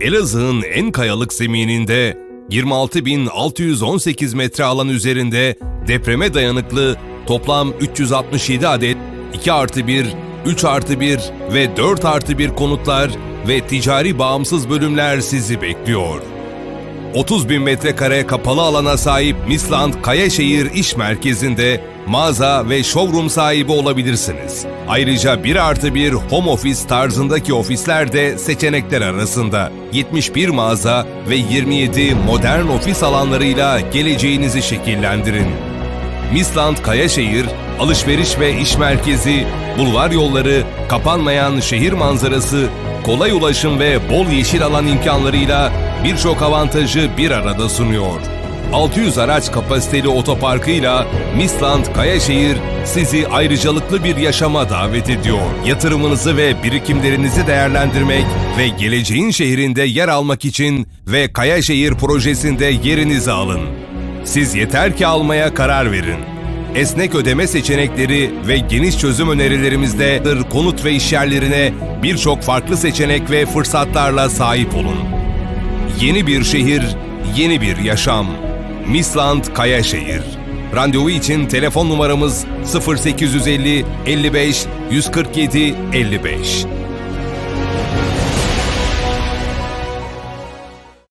Elazığ'ın en kayalık zemininde 26.618 metre alan üzerinde depreme dayanıklı toplam 367 adet 2 artı 1, 3 artı 1 ve 4 artı 1 konutlar ve ticari bağımsız bölümler sizi bekliyor. 30 bin metrekare kapalı alana sahip Misland Kayaşehir İş Merkezi'nde mağaza ve showroom sahibi olabilirsiniz. Ayrıca 1 artı 1 home office tarzındaki ofisler de seçenekler arasında. 71 mağaza ve 27 modern ofis alanlarıyla geleceğinizi şekillendirin. Misland Kayaşehir, alışveriş ve iş merkezi, bulvar yolları, kapanmayan şehir manzarası, kolay ulaşım ve bol yeşil alan imkanlarıyla birçok avantajı bir arada sunuyor. 600 araç kapasiteli otoparkıyla Misland Kayaşehir sizi ayrıcalıklı bir yaşama davet ediyor. Yatırımınızı ve birikimlerinizi değerlendirmek ve geleceğin şehrinde yer almak için ve Kayaşehir projesinde yerinizi alın. Siz yeter ki almaya karar verin. Esnek ödeme seçenekleri ve geniş çözüm önerilerimizde konut ve işyerlerine birçok farklı seçenek ve fırsatlarla sahip olun. Yeni bir şehir, yeni bir yaşam. Misland Kayaşehir. Randevu için telefon numaramız 0850 55 147 55.